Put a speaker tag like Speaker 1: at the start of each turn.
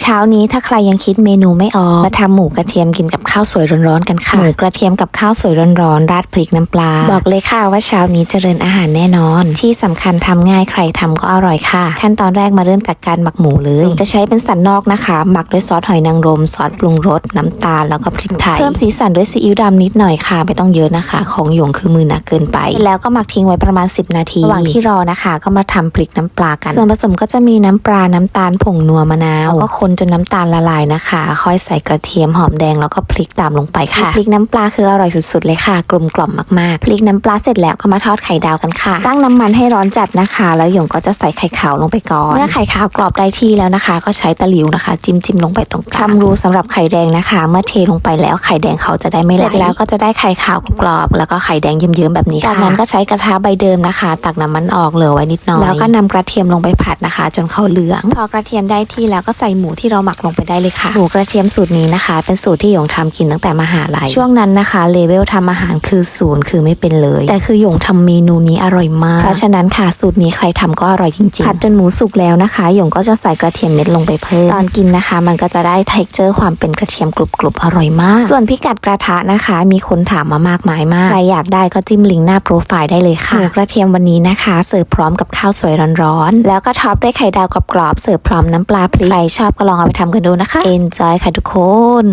Speaker 1: เช้านี้ถ้าใครยังคิดเมนูไม่ออกมาทำหมูกระเทียมกินกับข้าวสวยร้อนๆกันค่ะหมูกระเทียมกับข้าวสวยร้อนๆราดพริกน้ำปลา บอกเลยค่ะว่าเช้านี้เจริญอาหารแน่นอน ที่สำคัญทำง่ายใครทำก็อร่อยค่ะ ขั้นตอนแรกมาเริ่มจากการหมักหมูเลย จะใช้เป็นสันนอกนะคะ หมักด้วยซอสหอยนางรมซอสปรุงรสน้ำตาลแล้วก็พริกไทยเพิ่มสีสันด้วยซีอิ๊วดำนิดหน่อยค่ะไม่ต้องเยอะนะคะ ของหยงคือมือหนักเกินไป แล้วก็หมักทิ้งไว้ประมาณ 10 นาทีระหว่างที่รอนะคะ ก็มาทำพริกน้ำปลากันส่วนผสมก็จะมีน้ำปลาน้ำตาลผงนัวมะนาวแล้วก็คนจนน้ำตาลละลายนะคะ ค่อยใส่กระเทียมหอมแดงแล้วก็พริกตามลงไปค่ะ พริกน้ำปลาคืออร่อยสุดๆเลยค่ะ กลมกล่อมมากๆ พริกน้ำปลาเสร็จแล้วก็มาทอดไข่ดาวกันค่ะ ตั้งน้ำมันให้ร้อนจัดนะคะ แล้วหยงก็จะใส่ไข่ขาวลงไปก่อน เมื่อไข่ขาวกรอบได้ที่แล้วนะคะ ก็ใช้ตะหลิวนะคะ จิ้มจิ้มๆลงไปตรงกลางความรู้สำหรับไข่แดงนะคะ เมื่อเทลงไปแล้วไข่แดงเขาจะได้ไม่ไหลแล้วก็จะได้ไข่ขาวกรอบ แล้วก็ไข่แดงเยิ้มๆแบบนี้ค่ะจากนั้นก็ใช้กระทะใบเดิมนะคะ ตักน้ำมันออกเหลือไว้นิดหน่อยแล้วก็นำกระเทียมลงไปผัดนะคะ จนเขาเหลือง พอกระเทียมได้ที่แล้วก็ใส่หมูที่เราหมักลงไปได้เลยค่ะ หมูกระเทียมสูตรนี้นะคะ เป็นสูตรที่หยงทำกินตั้งแต่มหาลัย ช่วงนั้นนะคะเลเวลทำอาหารคือศูนย์คือไม่เป็นเลย แต่คือหยงทำเมนูนี้อร่อยมาก เพราะฉะนั้นค่ะสูตรนี้ใครทำก็อร่อยจริงๆ ผัดจนหมูสุกแล้วนะคะหยงก็จะใส่กระเทียมเม็ดลงไปเพิ่ม ตอนกินนะคะ มันก็จะได้ t e x t อร์ความเป็นกระเทียมกรุบๆอร่อยมาก ส่วนพิกัดกระทะนะคะ มีคนถามมามากมายมาก ใครอยากได้ก็จิ้มลิงก์หน้าโปรไฟล์ได้เลยค่ะหมูกระเทียมวันนี้นะคะ เสิร์ฟพร้อมกับข้าวสวยร้อนๆ แล้วก็ท็อปด้วยไข่ดาวกรอบๆ เสิร์ฟพร้อมน้ำปลาพริก ใครชอบก็ลองเอาไปทำกันดูนะคะ enjoy ค่ะทุกคน